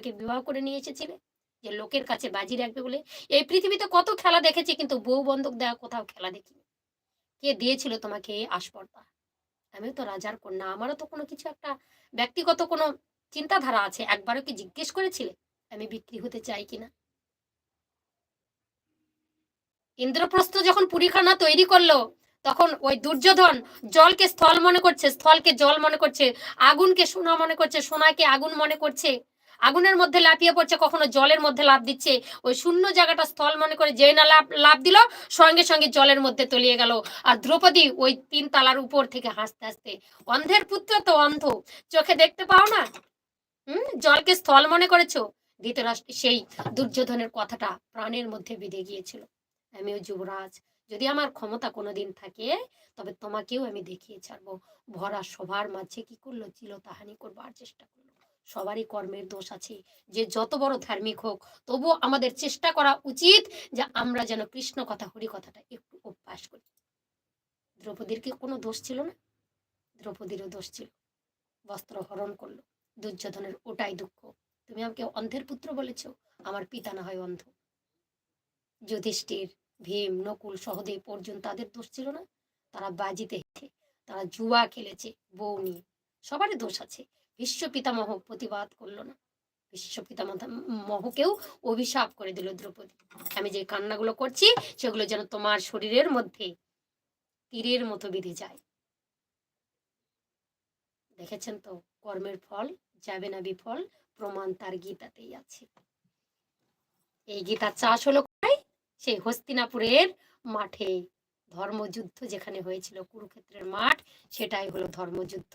আমাকে বিবাহ করে নিয়ে এসেছিলে, যে লোকের কাছে বাজি রাখবে বলে। এই পৃথিবীতে কত খেলা দেখেছি, কিন্তু বউ বন্ধক দেওয়া কোথাও খেলা দেখিনি। কে দিয়েছিল তোমাকে এই আসপর্দা আমিও তো রাজার কন্যা, আমারও তো কোনো কিছু একটা ব্যক্তিগত কোনো চিন্তাধারা আছে। একবারও কি জিজ্ঞেস করেছিলে আমি বিক্রি হতে চাই কিনা? ইন্দ্রপ্রস্থ যখন পুরীখানা তৈরি করল, তখন ওই দুর্যোধন জলকে স্থল মনে করছে, স্থলকে জল মনে করছে, আগুনকে সোনা মনে করছে, সোনাকে আগুন মনে করছে। আগুনের মধ্যে লাফিয়ে পড়ছে, কখনো জলের মধ্যে লাভ দিচ্ছে। ওই শূন্য জায়গাটা স্থল মনে করে যেই না লাভ লাভ দিল, সঙ্গে সঙ্গে জলের মধ্যে তলিয়ে গেল। আর দ্রৌপদী ওই তিন তালার উপর থেকে হাসতে হাসতে, অন্ধের পুত্র তো অন্ধ, চোখে দেখতে পাও না? হুম, জলকে স্থল মনে করেছ? ধৃতরাষ্ট্র সেই দুর্যোধনের কথাটা প্রাণের মধ্যে বেঁধে গিয়েছিল। আমিও যুবরাজ, যদি আমার ক্ষমতা কোনোদিন থাকে, তবে তোমাকেও আমি দেখিয়ে ছাড়বো। ভরা সবার মাঝে কি করল চিলতাহানি করবার চেষ্টা করল? সবারই কর্মের দোষ আছে। যে যত বড় ধার্মিক হোক তবুও আমাদের চেষ্টা করা উচিত যে আমরা যেন কৃষ্ণ কথা, হরি কথাটা একটু অভ্যাস করি। দ্রৌপদীর কি কোনো দোষ ছিল না? দ্রৌপদীরও দোষ ছিল। বস্ত্র হরণ করল। দুর্যোধনের ওটাই দুঃখ। তুমি আমাকে অন্ধের পুত্র বলেছ, আমার পিতা না হয় অন্ধ। যুধিষ্ঠির, ভীম, নকুল, সহদেব, অর্জুন তাদের দোষ ছিল না? তারা বাজিতে তারা জুয়া খেলেছে, বউ নিয়ে। সবারই দোষ আছে। বিশ্ব পিতামহ প্রতিবাদ করল না। বিশ্ব পিতামহকেও অভিশাপ করে দিল দ্রৌপদী। আমি যে কান্নাগুলো করছি, সেগুলো যেন তোমার শরীরের মধ্যে তীরের মতো বেঁধে যায়। দেখেছেন তো, কর্মের ফল যাবে না বিফল, প্রমাণ তার গীতাতেই আছে। এই গীতার চাষ হলো সেই হস্তিনাপুরের মাঠে ধর্মযুদ্ধ যেখানে হয়েছিল কুরুক্ষেত্রের মাঠ, সেটাই হলো ধর্মযুদ্ধ,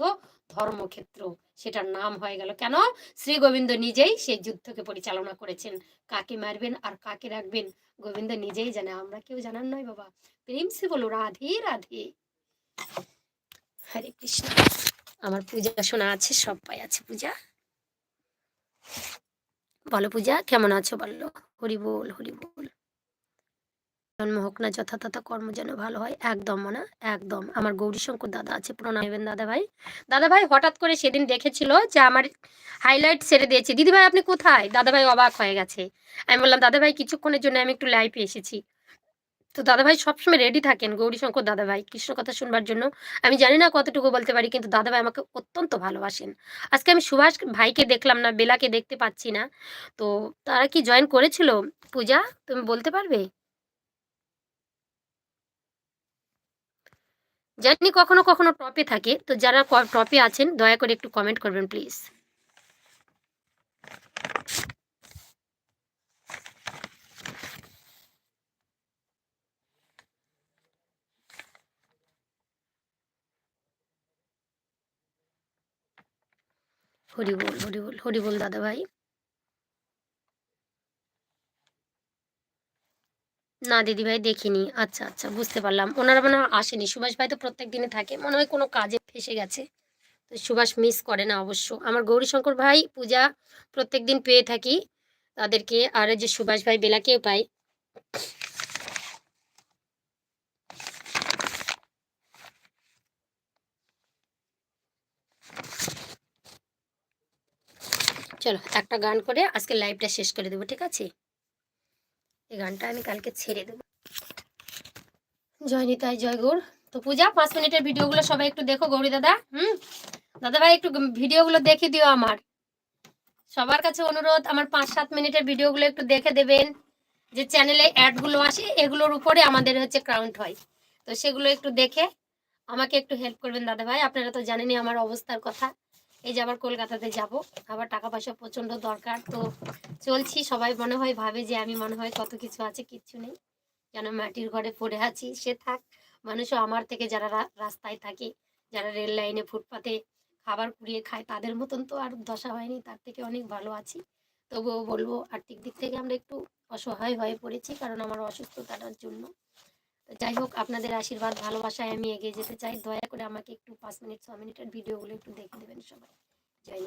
ধর্মক্ষেত্র। সেটার নাম হয়ে গেল কেন? শ্রী গোবিন্দ নিজেই সেই যুদ্ধকে পরিচালনা করেছেন। কাকে মারবেন আর কাকে রাখবেন? গোবিন্দ নিজেই জানে, আমরা কেউ জানার নয় বাবা। প্রেম সে বলো, রাধে রাধে। হরে কৃষ্ণ। আমার পূজা শোনা আছে, সবাই আছে পূজা? বলো পূজা, কেমন আছো বলল হরি বল হরি বল। জন্ম হোক না যথাযথ কর্ম যেন ভালো হয়, একদম না একদম। আমার গৌরীশঙ্কর দাদা আছে প্রণাম নেবেন দাদা ভাই দাদা ভাই হঠাৎ করে সেদিন দেখেছিল যে আমার হাইলাইট ছেড়ে দিয়েছে। দিদি ভাই আপনি কোথায়? দাদা ভাই অবাক হয়ে গেছে। আমি বললাম দাদা ভাই কিছুক্ষণের জন্য আমি একটু লাইভে এসেছি। তো দাদা ভাই সবসময় রেডি থাকেন, গৌরীশঙ্কর দাদা ভাই কৃষ্ণ কথা শুনবার জন্য। আমি জানি না কতটুকু বলতে পারি, কিন্তু দাদা ভাই আমাকে অত্যন্ত ভালোবাসেন। আজকে আমি সুভাষ ভাইকে দেখলাম না, বেলাকে দেখতে পাচ্ছি না। তো তারা কি জয়েন করেছিল? পূজা, তুমি বলতে পারবে? জানি কখনো কখনো টপে থাকে, তো যারা টপে আছেন, দয়া করে একটু কমেন্ট করবেন প্লিজ হরি বল হরি বল হরি বল দাদা ভাই না দিদি ভাই দেখিনি। আচ্ছা আচ্ছা বুঝতে পারলাম। ওনারা মনে আসেনি। সুভাষ ভাই তো প্রত্যেক দিনে থাকে। মনে হয় কোনো কাজে ফেসে গেছে। তো সুভাষ মিস করে না অবশ্য। আমার গৌরীশঙ্কর ভাই, পূজা প্রত্যেক দিন পেয়ে থাকি তাদেরকে। আর যে সুভাষ ভাই বেলাকেও পাই। চলো, একটা গান করে আজকে লাইভটা শেষ করে দেবো, ঠিক আছে? এই গানটা আমি কালকে ছেড়ে দেবো। জয় নিতাই, জয় গৌর। তো পূজা, পাঁচ মিনিটের ভিডিওগুলো সবাই একটু দেখো, গৌরী দাদা, হুম? দাদা ভাই, একটু ভিডিওগুলো দেখে দিও আমার। সবার কাছে অনুরোধ, আমার পাঁচ সাত মিনিটের ভিডিওগুলো একটু দেখে দেবেন, যে চ্যানেলে অ্যাডগুলো আসে, এগুলোর উপরে আমাদের হচ্ছে ক্রাউন্ট হয়। তো সেগুলো একটু দেখে আমাকে একটু হেল্প করবেন দাদা ভাই। আপনারা তো জানেনই আমার অবস্থার কথা। এই যে আবার কলকাতাতে যাব। আবার টাকা পয়সা প্রচণ্ড দরকার। তো চলছি, সবাই মনে হয় ভাবে যে আমি মনে হয় কত কিছু আছে, কিচ্ছু নেই। যেন মাটির ঘরে পড়ে আছি, সে থাক। মানুষও আমার থেকে যারা রাস্তায় থাকে, যারা রেল লাইনে ফুটপাতে খাবার কুড়িয়ে খায়, তাদের মতন তো আর দশা হয়নি। তার থেকে অনেক ভালো আছি। তবুও বলব, আর্থিক দিক থেকে আমরা একটু অসহায় হয়ে পড়েছি, কারণ আমার অসুস্থতাটার জন্য। যাই হোক আপনাদের আশীর্বাদ, ভালোবাসায় আমি এগিয়ে যেতে চাই। দয়া করে আমাকে একটু পাঁচ মিনিট, ছ মিনিটের ভিডিওগুলো একটু দেখে দেবেন সবাই। জয়